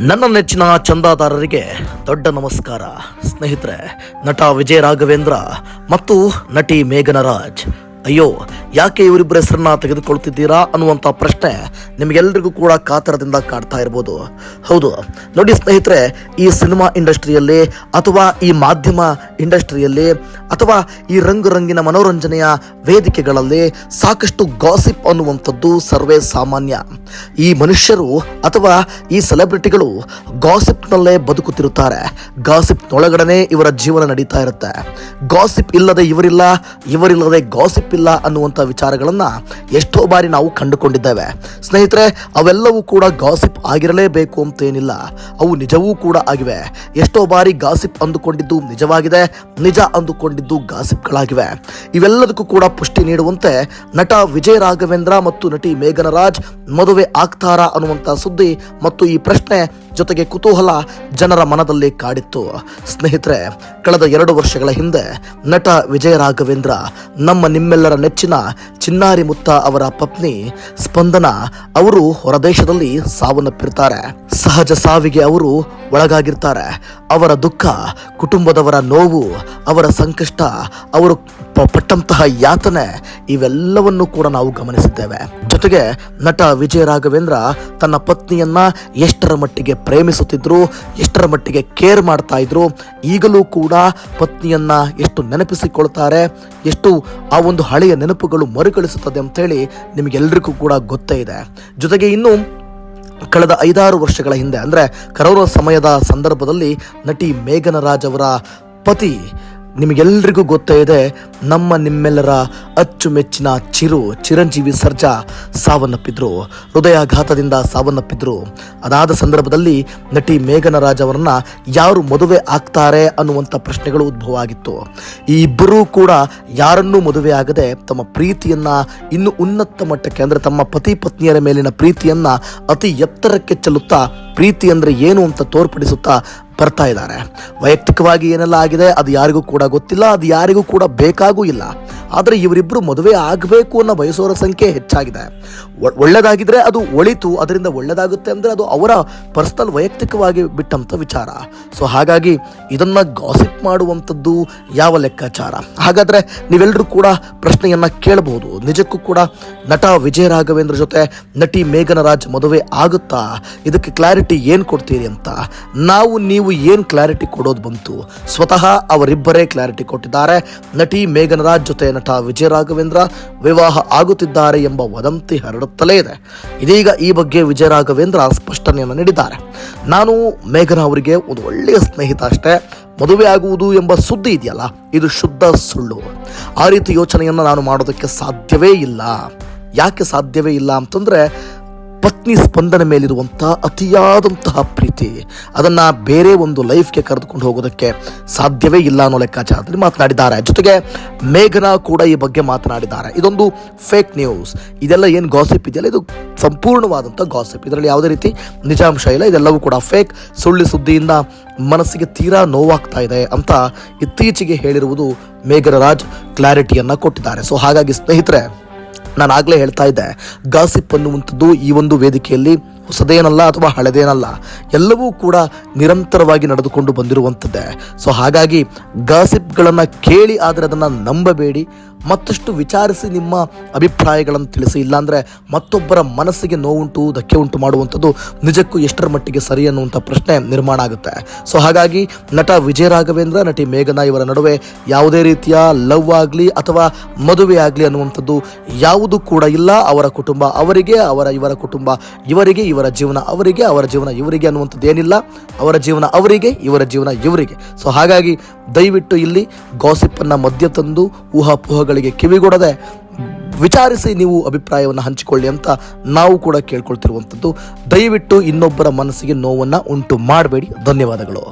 ನನ್ನ ನೆಚ್ಚಿನ ಚಂದಾದಾರರಿಗೆ ದೊಡ್ಡ ನಮಸ್ಕಾರ. ಸ್ನೇಹಿತರೆ ನಟ ವಿಜಯ ರಾಘವೇಂದ್ರ ಮತ್ತು ನಟಿ ಮೇಘನ ರಾಜ್ ಅಯ್ಯೋ, ಯಾಕೆ ಇವರಿಬ್ಬರ ಹೆಸರನ್ನ ತೆಗೆದುಕೊಳ್ತಿದ್ದೀರಾ ಅನ್ನುವಂಥ ಪ್ರಶ್ನೆ ನಿಮಗೆಲ್ಲರಿಗೂ ಕೂಡ ಕಾತರದಿಂದ ಕಾಡ್ತಾ ಇರ್ಬೋದು. ಹೌದು, ನೋಡಿ ಸ್ನೇಹಿತರೆ, ಈ ಸಿನಿಮಾ ಇಂಡಸ್ಟ್ರಿಯಲ್ಲಿ ಅಥವಾ ಈ ಮಾಧ್ಯಮ ಇಂಡಸ್ಟ್ರಿಯಲ್ಲಿ ಅಥವಾ ಈ ರಂಗು ರಂಗಿನ ಮನೋರಂಜನೆಯ ವೇದಿಕೆಗಳಲ್ಲಿ ಸಾಕಷ್ಟು ಗಾಸಿಪ್ ಅನ್ನುವಂಥದ್ದು ಸರ್ವೇ ಸಾಮಾನ್ಯ. ಈ ಮನುಷ್ಯರು ಅಥವಾ ಈ ಸೆಲೆಬ್ರಿಟಿಗಳು ಗಾಸಿಪ್ನಲ್ಲೇ ಬದುಕುತ್ತಿರುತ್ತಾರೆ. ಗಾಸಿಪ್ನೊಳಗಡೆ ಇವರ ಜೀವನ ನಡೀತಾ ಇರುತ್ತೆ. ಗಾಸಿಪ್ ಇಲ್ಲದೆ ಇವರಿಲ್ಲ, ಇವರಿಲ್ಲದೆ ಗಾಸಿಪ್ ಇಲ್ಲ ಅನ್ನುವಂಥ ವಿಚಾರಗಳನ್ನು ಎಷ್ಟೋ ಬಾರಿ ನಾವು ಕಂಡುಕೊಂಡಿದ್ದೇವೆ. ಸ್ನೇಹಿತರೆ, ಅವೆಲ್ಲವೂ ಕೂಡ ಗಾಸಿಪ್ ಆಗಿರಲೇಬೇಕು ಅಂತೇನಿಲ್ಲ. ಅವು ನಿಜವೂ ಕೂಡ ಆಗಿವೆ. ಎಷ್ಟೋ ಬಾರಿ ಗಾಸಿಪ್ ಅಂದುಕೊಂಡಿದ್ದು ನಿಜವಾಗಿದೆ, ನಿಜ ಅಂದುಕೊಂಡಿದ್ದು ಗಾಸಿಪ್ಗಳಾಗಿವೆ. ಇವೆಲ್ಲದಕ್ಕೂ ಕೂಡ ಪುಷ್ಟಿ ನೀಡುವಂತೆ ನಟ ವಿಜಯ ರಾಘವೇಂದ್ರ ಮತ್ತು ನಟಿ ಮೇಘನರಾಜ್ ಮದುವೆ ಆಗ್ತಾರಾ ಅನ್ನುವಂಥ ಸುದ್ದಿ ಮತ್ತು ಈ ಪ್ರಶ್ನೆ ಜೊತೆಗೆ ಕುತೂಹಲ ಜನರ ಮನದಲ್ಲಿ ಕಾಡಿತ್ತು. ಸ್ನೇಹಿತರೆ, ಕಳೆದ ಎರಡು ವರ್ಷಗಳ ಹಿಂದೆ ನಟ ವಿಜಯ ರಾಘವೇಂದ್ರ ನಮ್ಮ ನಿಮ್ಮೆಲ್ಲರ ನೆಚ್ಚಿನ ಚಿನ್ನಾರಿ ಮುತ್ತ ಅವರ ಪತ್ನಿ ಸ್ಪಂದನ ಅವರು ಹೊರದೇಶದಲ್ಲಿ ಸಾವನ್ನಪ್ಪಿರ್ತಾರೆ. ಸಹಜ ಸಾವಿಗೆ ಅವರು ಒಳಗಾಗಿರ್ತಾರೆ. ಅವರ ದುಃಖ, ಕುಟುಂಬದವರ ನೋವು, ಅವರ ಸಂಕಷ್ಟ, ಅವರು ಪಟ್ಟಂತಹ ಯಾತನೆ, ಇವೆಲ್ಲವನ್ನು ಕೂಡ ನಾವು ಗಮನಿಸಿದ್ದೇವೆ. ಜೊತೆಗೆ ನಟ ವಿಜಯ ರಾಘವೇಂದ್ರ ತನ್ನ ಪತ್ನಿಯನ್ನ ಎಷ್ಟರ ಮಟ್ಟಿಗೆ ಪ್ರೇಮಿಸುತ್ತಿದ್ರು, ಎಷ್ಟರ ಮಟ್ಟಿಗೆ ಕೇರ್ ಮಾಡ್ತಾ ಇದ್ರು, ಈಗಲೂ ಕೂಡ ಪತ್ನಿಯನ್ನ ಎಷ್ಟು ನೆನಪಿಸಿಕೊಳ್ತಾರೆ, ಎಷ್ಟು ಆ ಒಂದು ಹಳೆಯ ನೆನಪುಗಳು ಮರುಕಳಿಸುತ್ತದೆ ಅಂತೇಳಿ ನಿಮಗೆಲ್ಲರಿಗೂ ಕೂಡ ಗೊತ್ತೇ ಇದೆ. ಜೊತೆಗೆ ಇನ್ನು ಕಳೆದ ಐದಾರು ವರ್ಷಗಳ ಹಿಂದೆ, ಅಂದರೆ ಕರೋನಾ ಸಮಯದ ಸಂದರ್ಭದಲ್ಲಿ ನಟಿ ಮೇಘನರಾಜ್ ಅವರ ಪತಿ ನಿಮಗೆಲ್ಲರಿಗೂ ಗೊತ್ತೇ ಇದೆ, ನಮ್ಮ ನಿಮ್ಮೆಲ್ಲರ ಅಚ್ಚುಮೆಚ್ಚಿನ ಚಿರು ಚಿರಂಜೀವಿ ಸರ್ಜಾ ಸಾವನ್ನಪ್ಪಿದ್ರು, ಹೃದಯಾಘಾತದಿಂದ ಸಾವನ್ನಪ್ಪಿದ್ರು. ಅದಾದ ಸಂದರ್ಭದಲ್ಲಿ ನಟಿ ಮೇಘನ ರಾಜ್ ಅವರನ್ನ ಯಾರು ಮದುವೆ ಆಗ್ತಾರೆ ಅನ್ನುವಂಥ ಪ್ರಶ್ನೆಗಳು ಉದ್ಭವ ಆಗಿತ್ತು ಈ ಇಬ್ಬರೂ ಕೂಡ ಯಾರನ್ನೂ ಮದುವೆ ಆಗದೆ ತಮ್ಮ ಪ್ರೀತಿಯನ್ನ, ಇನ್ನು ಉನ್ನತ ಮಟ್ಟಕ್ಕೆ ಅಂದರೆ ತಮ್ಮ ಪತಿ ಪತ್ನಿಯರ ಮೇಲಿನ ಪ್ರೀತಿಯನ್ನ ಅತಿ ಎತ್ತರಕ್ಕೆ ಚೆಲ್ಲುತ್ತಾ, ಪ್ರೀತಿ ಅಂದರೆ ಏನು ಅಂತ ತೋರ್ಪಡಿಸುತ್ತಾ ಬರ್ತಾ ಇದ್ದಾರೆ. ವೈಯಕ್ತಿಕವಾಗಿ ಏನೆಲ್ಲ ಆಗಿದೆ ಅದು ಯಾರಿಗೂ ಕೂಡ ಗೊತ್ತಿಲ್ಲ ಅದು ಯಾರಿಗೂ ಕೂಡ ಬೇಕಾಗೂ ಇಲ್ಲ. ಆದರೆ ಇವರಿಬ್ಬರು ಮದುವೆ ಆಗಬೇಕು ಅನ್ನೋ ಬಯಸೋರ ಸಂಖ್ಯೆ ಹೆಚ್ಚಾಗಿದೆ. ಒಳ್ಳೆದಾಗಿದ್ರೆ ಅದು ಒಳಿತು, ಅದರಿಂದ ಒಳ್ಳೆದಾಗುತ್ತೆ ಅಂದರೆ ಅದು ಅವರ ಪರ್ಸನಲ್ ವೈಯಕ್ತಿಕವಾಗಿ ಬಿಟ್ಟಂಥ ವಿಚಾರ. ಸೊ ಹಾಗಾಗಿ ಇದನ್ನು ಗಾಸಿಪ್ ಮಾಡುವಂಥದ್ದು ಯಾವ ಲೆಕ್ಕಾಚಾರ? ಹಾಗಾದರೆ ನೀವೆಲ್ಲರೂ ಕೂಡ ಪ್ರಶ್ನೆಯನ್ನು ಕೇಳಬಹುದು ನಿಜಕ್ಕೂ ಕೂಡ ನಟ ವಿಜಯ ರಾಘವೇಂದ್ರ ಜೊತೆ ನಟಿ ಮೇಘನರಾಜ್ ಮದುವೆ ಆಗುತ್ತಾ? ಇದಕ್ಕೆ ಕ್ಲಾರಿಟಿ ಏನು ಕೊಡ್ತೀರಿ ಅಂತ. ನಾವು, ನೀವು ಏನು ಕ್ಲಾರಿಟಿ ಕೊಡೋದು ಬಂತು? ಸ್ವತಃ ಅವರಿಬ್ಬರೇ ಕ್ಲಾರಿಟಿ ಕೊಟ್ಟಿದ್ದಾರೆ. ನಟಿ ಮೇಘನರಾಜ್ ಜೊತೆ ನಟ ವಿಜಯ ರಾಘವೇಂದ್ರ ವಿವಾಹ ಆಗುತ್ತಿದ್ದಾರೆ ಎಂಬ ವದಂತಿ ಹರಡುತ್ತಲೇ ಇದೆ. ಇದೀಗ ಈ ಬಗ್ಗೆ ವಿಜಯ ರಾಘವೇಂದ್ರ ಸ್ಪಷ್ಟನೆಯನ್ನು ನೀಡಿದ್ದಾರೆ. ನಾನು ಮೇಘನಾ ಅವರಿಗೆ ಒಂದು ಒಳ್ಳೆಯ ಸ್ನೇಹಿತ ಅಷ್ಟೇ. ಮದುವೆ ಆಗುವುದು ಎಂಬ ಸುದ್ದಿ ಇದೆಯಲ್ಲ, ಇದು ಶುದ್ಧ ಸುಳ್ಳು. ಆ ರೀತಿ ಯೋಚನೆಯನ್ನು ನಾನು ಮಾಡೋದಕ್ಕೆ ಸಾಧ್ಯವೇ ಇಲ್ಲ. ಯಾಕೆ ಸಾಧ್ಯವೇ ಇಲ್ಲ ಅಂತಂದರೆ ಪತ್ನಿ ಸ್ಪಂದನ ಮೇಲಿರುವಂಥ ಅತಿಯಾದಂತಹ ಪ್ರೀತಿ. ಅದನ್ನ ಬೇರೆ ಒಂದು ಲೈಫ್ಗೆ ಕರೆದುಕೊಂಡು ಹೋಗೋದಕ್ಕೆ ಸಾಧ್ಯವೇ ಇಲ್ಲ ಅನ್ನೋ ಲೆಕ್ಕಾಚಾರದಲ್ಲಿ ಮಾತನಾಡಿದ್ದಾರೆ. ಜೊತೆಗೆ ಮೇಘನಾ ಕೂಡ ಈ ಬಗ್ಗೆ ಮಾತನಾಡಿದ್ದಾರೆ. ಇದೊಂದು ಫೇಕ್ ನ್ಯೂಸ್ ಇದೆಲ್ಲ ಏನು ಗಾಸಿಪ್ ಇದೆಯಲ್ಲ? ಇದು ಸಂಪೂರ್ಣವಾದಂಥ ಗಾಸಿಪ್ ಇದರಲ್ಲಿ ಯಾವುದೇ ರೀತಿ ನಿಜಾಂಶ ಇಲ್ಲ. ಇದೆಲ್ಲವೂ ಕೂಡ ಫೇಕ್ ಸುಳ್ಳು ಸುದ್ದಿಯಿಂದ ಮನಸ್ಸಿಗೆ ತೀರಾ ನೋವಾಗ್ತಾ ಇದೆ ಅಂತ ಇತ್ತೀಚೆಗೆ ಹೇಳಿರುವುದು ಮೇಘನರಾಜ್ ಕ್ಲಾರಿಟಿಯನ್ನು ಕೊಟ್ಟಿದ್ದಾರೆ. ಸೊ ಹಾಗಾಗಿ ಸ್ನೇಹಿತರೆ ನಾನು ಆಗಲೇ ಹೇಳ್ತಾ ಇದ್ದೆ ಗಾಸಿಪ್ ಅನ್ನುವಂಥದ್ದು ಈ ಒಂದು ವೇದಿಕೆಯಲ್ಲಿ ಹೊಸದೇನಲ್ಲ ಅಥವಾ ಹಳೆದೇನಲ್ಲ, ಎಲ್ಲವೂ ಕೂಡ ನಿರಂತರವಾಗಿ ನಡೆದುಕೊಂಡು ಬಂದಿರುವಂಥದ್ದೇ. ಸೊ ಹಾಗಾಗಿ ಗಾಸಿಪ್ಗಳನ್ನು ಕೇಳಿ ಆದರೆ ಅದನ್ನು ನಂಬಬೇಡಿ, ಮತ್ತಷ್ಟು ವಿಚಾರಿಸಿ ನಿಮ್ಮ ಅಭಿಪ್ರಾಯಗಳನ್ನು ತಿಳಿಸಿ, ಇಲ್ಲಾಂದರೆ ಮತ್ತೊಬ್ಬರ ಮನಸ್ಸಿಗೆ ನೋವುಂಟು, ಧಕ್ಕೆ ಉಂಟು ಮಾಡುವಂಥದ್ದು ನಿಜಕ್ಕೂ ಎಷ್ಟರ ಮಟ್ಟಿಗೆ ಸರಿ ಅನ್ನುವಂಥ ಪ್ರಶ್ನೆ ನಿರ್ಮಾಣ ಆಗುತ್ತೆ. ಸೊ ಹಾಗಾಗಿ ನಟ ವಿಜಯ ರಾಘವೇಂದ್ರ, ನಟಿ ಮೇಘನಾ ಇವರ ನಡುವೆ ಯಾವುದೇ ರೀತಿಯ ಲವ್ ಆಗಲಿ ಅಥವಾ ಮದುವೆ ಆಗಲಿ ಅನ್ನುವಂಥದ್ದು ಯಾವುದು ಕೂಡ ಇಲ್ಲ. ಅವರ ಕುಟುಂಬ ಅವರಿಗೆ, ಅವರ ಇವರ ಕುಟುಂಬ ಇವರಿಗೆ ಇವರ ಜೀವನ ಅವರಿಗೆ, ಅವರ ಜೀವನ ಇವರಿಗೆ ಅನ್ನುವಂಥದ್ದು ಏನಿಲ್ಲ ಅವರ ಜೀವನ ಅವರಿಗೆ, ಇವರ ಜೀವನ ಇವರಿಗೆ. ಸೊ ಹಾಗಾಗಿ ದಯವಿಟ್ಟು ಇಲ್ಲಿ ಗಾಸಿಪ್ಪನ್ನು ಮಧ್ಯ ತಂದು ಊಹಾಪೋಹಗಳಿಗೆ ಕಿವಿಗೊಡದೆ ವಿಚಾರಿಸಿ ನೀವು ಅಭಿಪ್ರಾಯವನ್ನು ಹಂಚಿಕೊಳ್ಳಿ ಅಂತ ನಾವು ಕೂಡ ಕೇಳ್ಕೊಳ್ತಿರುವಂಥದ್ದು. ದಯವಿಟ್ಟು ಇನ್ನೊಬ್ಬರ ಮನಸ್ಸಿಗೆ ನೋವನ್ನು ಉಂಟು ಮಾಡಬೇಡಿ. ಧನ್ಯವಾದಗಳು.